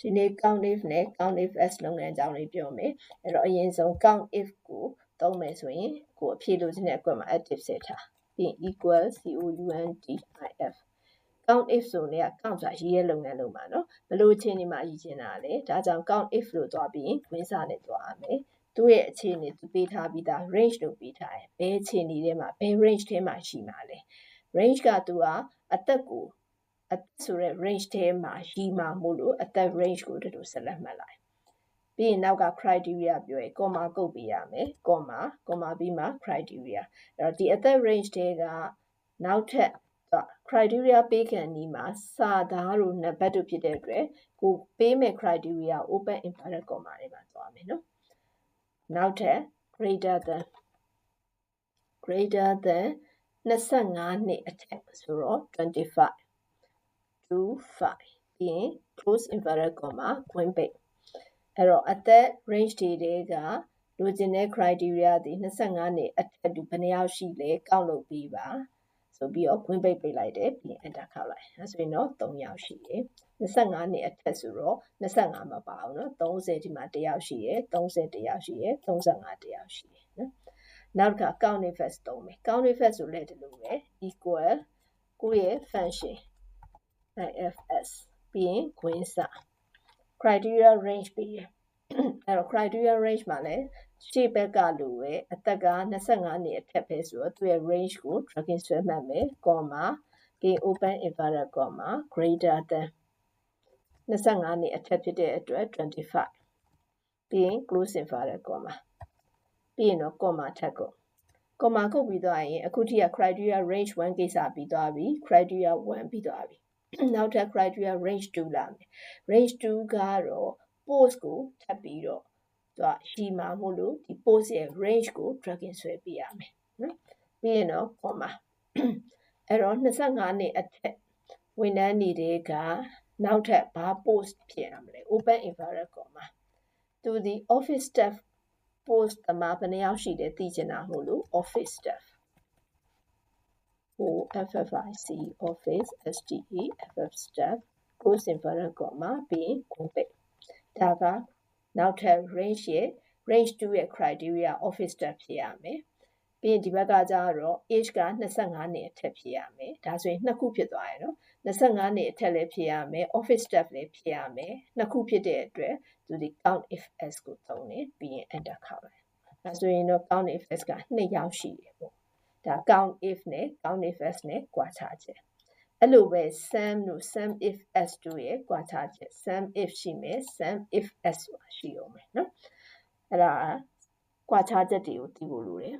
ဒီနေ့ count if နဲ့ count if s လုပ်ငန်းအကြောင်းလေးပြောမယ်အဲ့တော့အရင်ဆုံး count if ကိုသုံးမယ်ဆိုရင်ကိုအဖြေလို့ခြင်းတဲ့အကွက်မှာ active ဆက်ထားပြီးရင် equal count if count if ဆိုရင် count ဆိုတာရေးရလုပ်ငန်းလုပ်မှာနော်ဘယ်လိုအခြေအနေမှာရည်ချင်တာလဲဒါကြောင့် count if လို့သွားပြီးရင်ခွင်းစာနဲ့သွားရမယ်သူ့ရဲ့အခြေအနေသူပေးထားပြီးသား range လို့ပေးထားတယ်ဘယ်အခြေအနေထဲမှာဘယ် range ထဲမှာရှိမှာလဲ range ကသူကအသက်ကို အသက်ဆိုတဲ့ range ထဲမှာရှိမှာမို့လို့အသက် range ကိုတို့ဆက်လက်မှတ်လိုက်ပြီးရင်နောက်က criteria ပြောရင် comma ကုတ်ပေးရမယ် comma comma ပြီးမှ criteria အဲ့တော့ဒီအသက် range ထဲကနောက်ထပ် criteria ပေးခံဒီမှာစာသားတို့နံပါတ်တို့ဖြစ်တဲ့အတွက်ကိုပေးမဲ့ criteria open inverted comma တွေမှာသွားမယ်နော်နောက်ထပ် greater than greater than 25နှစ်အထက်ဆိုတော့25 to 5ပြီးရင် close inverted comma ခွင်းပိတ်အဲ့တော့အသက် range တွေတဲကလိုချင်တဲ့ criteria ဒီ25နှစ်အထက်တူဘယ်နှယောက်ရှိလဲကောက်လုပ်ပြီးပါဆိုပြီးတော့ခွင်းပိတ်ပိတ်လိုက်တယ်ပြီးရင် enter ခောက်လိုက်အဲဆိုရင်တော့3ယောက်ရှိတယ်25နှစ်အထက်ဆိုတော့25မပါဘူးเนาะ30ဒီမှာ1ယောက်ရှိရယ်30 1ယောက်ရှိရယ်35 1ယောက်ရှိရယ်နော်နောက်တစ်ခါ count effect သုံးမယ် count effect ဆိုလည်းဒီလိုပဲ equal ကိုယ့်ရဲ့ function ifs ပြီးရင်ခွင်းစ criteria range ပြီးရအဲ့တော့ criteria range မှာလည်းရှေ့ဘက်ကလိုပဲအသက်က25နှစ်အထက်ပဲဆိုတော့သူ့ရဲ့ range ကို dragging ဆွဲမှတ်မယ် comma ပြီး open inverted comma greater than 25နှစ်အထက်ဖြစ်တဲ့အတွက်25ပြီးရင် close inverted comma ပြီးရင်တော့ comma ထပ်ကုန် comma ကုတ်ပြီးသွားရင်အခုထိက criteria range 1ကိစ္စပြီးသွားပြီ criteria 1ပြီးသွားပြီ နောက်ထပ် criteria range 2လာမယ် range 2ကတော့ post ကိုထပ်ပြီးတော့သူကရှိမှာမို့လို့ဒီ post ရဲ့ range ကို dragging ဆွဲပြရမယ်နော်ပြီးရင်တော့ comma အဲ့တော့25နှစ်အထက်ဝန်ထမ်းတွေကနောက်ထပ်ဘာ post ဖြစ်ရမလဲ open inverted comma သူဒီ office staff post တမှာဘယ်နှယောက်ရှိတယ်သိချင်တာမို့လို့ office staff OFFIC office STA FF staff close inverted comma ပြီးရင် compare ဒါကနောက်ထပ် range ရဲ့ range 2ရဲ့ criteria office staff ဖြစ်ရမယ်ပြီးရင်ဒီဘက်ကကျတော့ age က25နှစ်အထက်ဖြစ်ရမယ်ဒါဆိုရင်နှစ်ခုဖြစ်သွားရယ်နော်25နှစ်အထက်လည်းဖြစ်ရမယ် office staff လည်းဖြစ်ရမယ်နှစ်ခုဖြစ်တဲ့အတွက်သူဒီ count if s ကိုသုံးတယ်ပြီးရင် enter ခေါက်လိုက်ဒါဆိုရင်တော့ count if s က2ယောက်ရှိတယ်ပေါ့ ဒါ count if နဲ့ count if s နဲ့ကွာခြားချက်အဲ့လိုပဲ sum တို့ sum if s တို့ရဲ့ကွာခြားချက် sum if ရှိမယ် sum if s ရှိအောင်မယ်နော်အဲ့ဒါကွာခြားချက်တွေကိုသိဖို့လိုတယ်